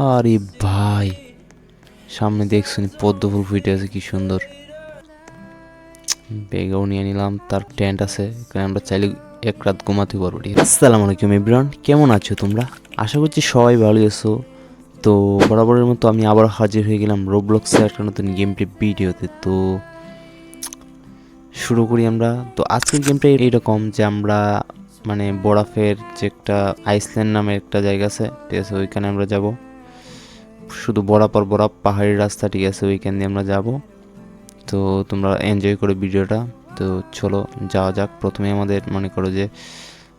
আরে ভাই, সামনে দেখছেন পদ্ম ফুল ফুটে আছে, কি সুন্দর। বেগাও নিয়ে নিলাম, তার টেন্ট আছে, এখানে আমরা চাইলে এক রাত ঘুমাতে পারব, ঠিক আছে? আসসালামু আলাইকুম ইব্রান কেমন আছো তোমরা? আশা করছি সবাই ভালো আছো। তো বরাবরের মতো আমি আবার হাজির হয়ে গেলাম রোবলক্সের একটা নতুন গেম প্লে ভিডিওতে। তো শুরু করি আমরা। তো আজকের গেমটা এইরকম যে আমরা মানে বরফের যে একটা আইসল্যান্ড নামে একটা জায়গা আছে, ঠিক আছে? ওইখানে আমরা যাব। শুধু বরাবর বরফ পাহাড়ি রাস্তা ঠিক আছে ওইখান দিয়ে আমরা যাব। তো তোমরা এনজয় করো ভিডিওটা। তো চলো, যাওয়া যাক। প্রথমে আমাদের মনে করো যে,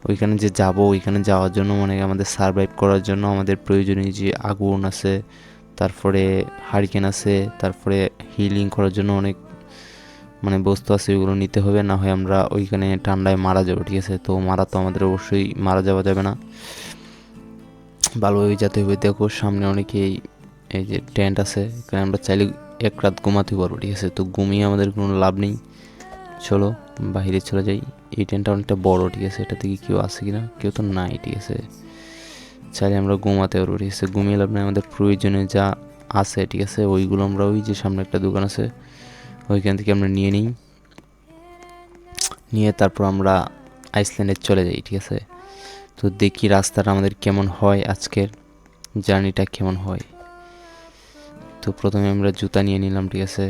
ওইখানে যে যাব, ওইখানে যাওয়ার জন্য মানে আমাদের সারভাইভ করার জন্য আমাদের প্রয়োজনীয় যে আগুন আছে, তারপরে হারিকেন আছে, তারপরে হিলিং করার জন্য অনেক মানে বস্তু আছে ওইগুলো নিতে হবে। না হয় আমরা ওইখানে ঠান্ডায় মারা যাব, ঠিক আছে? তো মারা তো আমাদের অবশ্যই মারা যাওয়া যাবে না। ভালোভাবে যেতে হবে। দেখো, সামনে অনেকেই এই যে টেন্ট আছে, এখানে আমরা চাইলে এক রাত ঘুমাতে পারব, ঠিক আছে? তো ঘুমিয়ে আমাদের কোনো লাভ নেই। চলো, বাইরে চলে যাই। এই টেন্টটা অনেকটা বড়, ঠিক আছে? এটা থেকে কেউ আছে কিনা? কেউ তো নাই, ঠিক আছে? চাইলে আমরা ঘুমাতে পারব, ঠিক আছে? ঘুমিয়ে লাভ নেই, আমাদের প্রয়োজনে যা আছে, ঠিক আছে? ওইগুলো আমরা ওই যে সামনে একটা দোকান আছে, ওইখান থেকে আমরা নিয়ে নিই। নিয়ে তারপর আমরা আইসল্যান্ডে চলে যাই, ঠিক আছে? তো দেখি রাস্তাটা আমাদের কেমন হয় আজকের। জার্নিটা কেমন হয়? তো প্রথমে আমরা জুতা নিয়ে নিলাম, ঠিক আছে?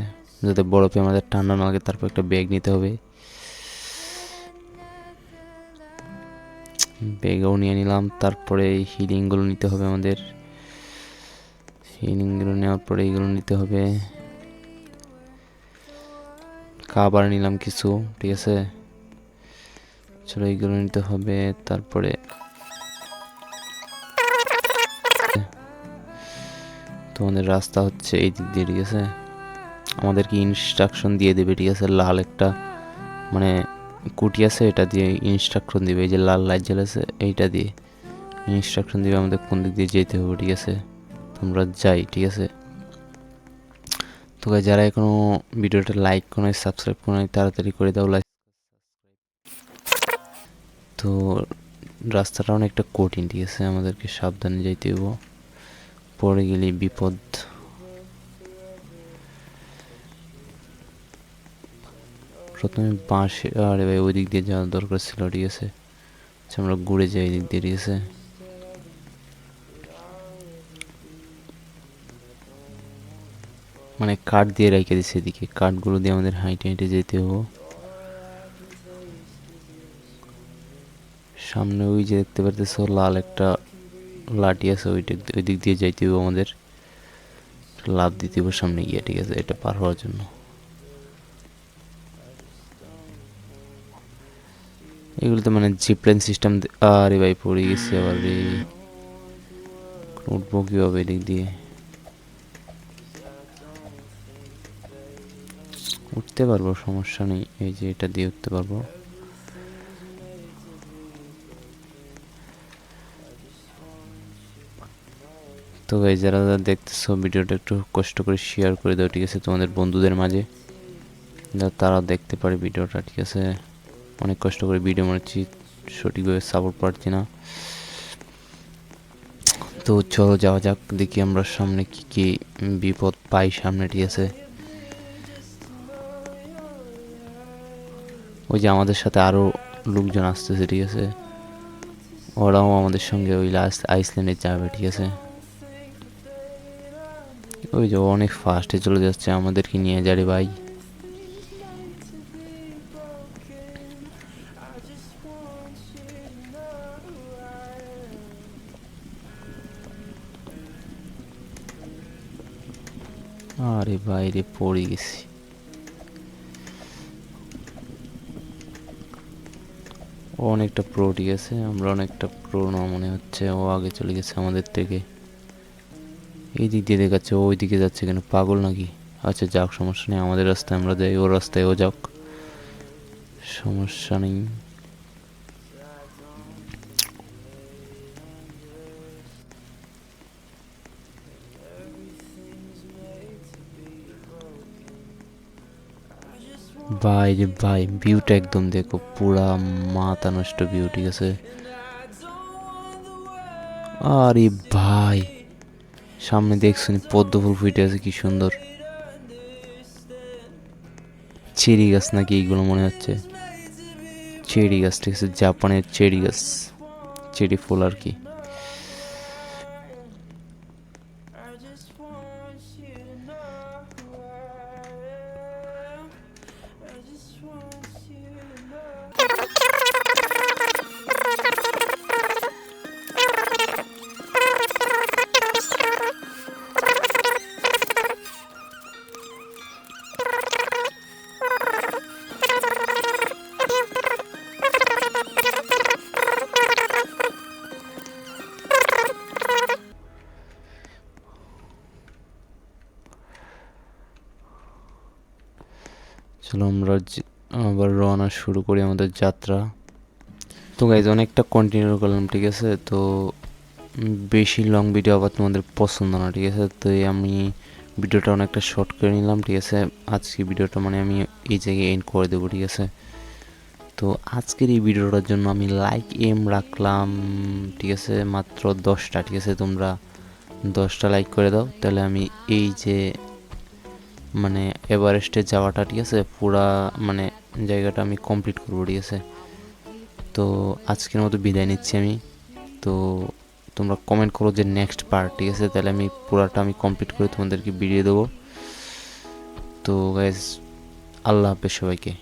যাতে বরফে আমাদের ঠান্ডা না লাগে, তারপর একটা ব্যাগ নিতে হবে। ব্যাগও নিয়ে নিলাম, তারপরে এই হিলিংগুলো নিতে হবে আমাদের। হিলিংগুলো নেওয়ার পরে এইগুলো নিতে হবে। খাবার নিলাম কিছু, ঠিক আছে? চলো এইগুলো নিতে হবে, তারপরে তোমাদের রাস্তা হচ্ছে এই দিক দিয়ে, ঠিক আছে? আমাদেরকে ইনস্ট্রাকশন দিয়ে দেবে, ঠিক আছে? লাল একটা মানে কুটি আছে, এটা দিয়ে ইনস্ট্রাকশন দিবে, এই যে লাল লাইট জ্বালাছে, এইটা দিয়ে ইনস্ট্রাকশন দিবে আমাদের কোন দিক দিয়ে যেতে হবে, ঠিক আছে? তোমরা যাই, ঠিক আছে? তো যারা এখনও ভিডিওটা লাইক করো নাই সাবস্ক্রাইব করো নাই, তাড়াতাড়ি করে দাও লাইক তো রাস্তাটা অনেকটা কঠিন, ঠিক আছে? আমাদেরকে সাবধানে যাইতে হইব। পড়ে গেলে বিপদ। প্রথমে বাঁশে আরে ভাই ওই দিক দিয়ে যাওয়ার দরকার ছিল ঠিক আছে? আচ্ছা, আমরা ঘুরে যাই দিক দিয়ে ঠিক আছে? মানে কাঠ দিয়ে রেখে দিচ্ছে এদিকে। কাঠগুলো দিয়ে আমাদের হাইটে হাইটে যেতে হব। সামনে ওই যে দেখতে পারতেছো লাল একটা লাঠি আছে ওইটা ওই দিক দিয়ে যাইতে হবে আমাদের। লাভ দিতে হবে সামনে গিয়ে, ঠিক আছে? এটা পার হওয়ার জন্য। এগুলোতে মানে জিপলাইন সিস্টেম আরে ভাই, পড়ে গেছে আবার রে। উঠবো কীভাবে এদিক দিয়ে? উঠতে পারব, সমস্যা নেই। এই যে এটা দিয়ে উঠতে পারব। তো ভাই যারা যারা দেখতেছো ভিডিওটা একটু কষ্ট করে শেয়ার করে দাও, ঠিক আছে? তোমাদের বন্ধুদের মাঝে। তারা দেখতে পারে ভিডিওটা, ঠিক আছে? অনেক কষ্ট করে ভিডিও বানাচ্ছি, সঠিকভাবে সাপোর্ট পাচ্ছি না। তো চলো যাওয়া যাক, দেখি আমরা সামনে কি কি বিপদ পাই সামনে, ঠিক আছে? ওই যে আমাদের সাথে আরও লোকজন আসতেছে, ঠিক আছে? ওরাও আমাদের সঙ্গে ওই লাস্ট আইসল্যান্ডে যাবে, ঠিক আছে? ওই যে অনেক ফাস্টে চলে যাচ্ছে আমাদেরকে নিয়ে, যারে ভাই। আরে ভাই রে, পড়ে গেছি। অনেকটা প্রো ঠিক আছে, আমরা অনেকটা প্রো না মনে হচ্ছে, ও আগে চলে গেছে আমাদের থেকে। এই দিক দিয়ে দেখাচ্ছে, ওই দিকে যাচ্ছে কেন, পাগল নাকি? আচ্ছা যাক, সমস্যা নেই, আমাদের রাস্তায় আমরা যাই, ওর রাস্তায় ও যাক। সমস্যা নেই। ভাই রে ভাই ভিউটা একদম দেখো, পুরা মাথা নষ্ট ভিউ ঠিক আছে? আরে ভাই। সামনে দেখছেন পদ্ম ফুল ফুটে আছে কি সুন্দর। চেরি গাছ নাকি এইগুলো মনে হচ্ছে। চেরি গাছ ঠিক আছে, জাপানের চেরি গাছ, চেরি ফুল আর কি। চলো আমরা আবার রওনা শুরু করি আমাদের যাত্রা। তো গাইজ অনেকটা কন্টিনিউ করলাম, ঠিক আছে? তো বেশি লং ভিডিও আবার তোমাদের পছন্দ না, ঠিক আছে? তো আমি ভিডিওটা অনেকটা শর্ট করে নিলাম, ঠিক আছে? আজকে ভিডিওটা মানে আমি এই জায়গায় এন্ড করে দেবো, ঠিক আছে? তো আজকের এই ভিডিওটার জন্য আমি লাইক এম রাখলাম, ঠিক আছে? মাত্র দশটা, ঠিক আছে? তোমরা দশটা লাইক করে দাও, তাহলে আমি এই যে মানে এভারেস্টে যাওয়াটা, ঠিক আছে? পুরা মানে জায়গাটা আমি কমপ্লিট করব, ঠিক আছে? তো আজকের মতো বিদায় নিচ্ছি আমি। তো তোমরা কমেন্ট করো যে নেক্সট পার্ট ঠিক আছে? তাহলে আমি পুরাটা আমি কমপ্লিট করে তোমাদেরকে ভিডিও দেবো। তো গাইজ আল্লাহ হাফেজ সবাইকে।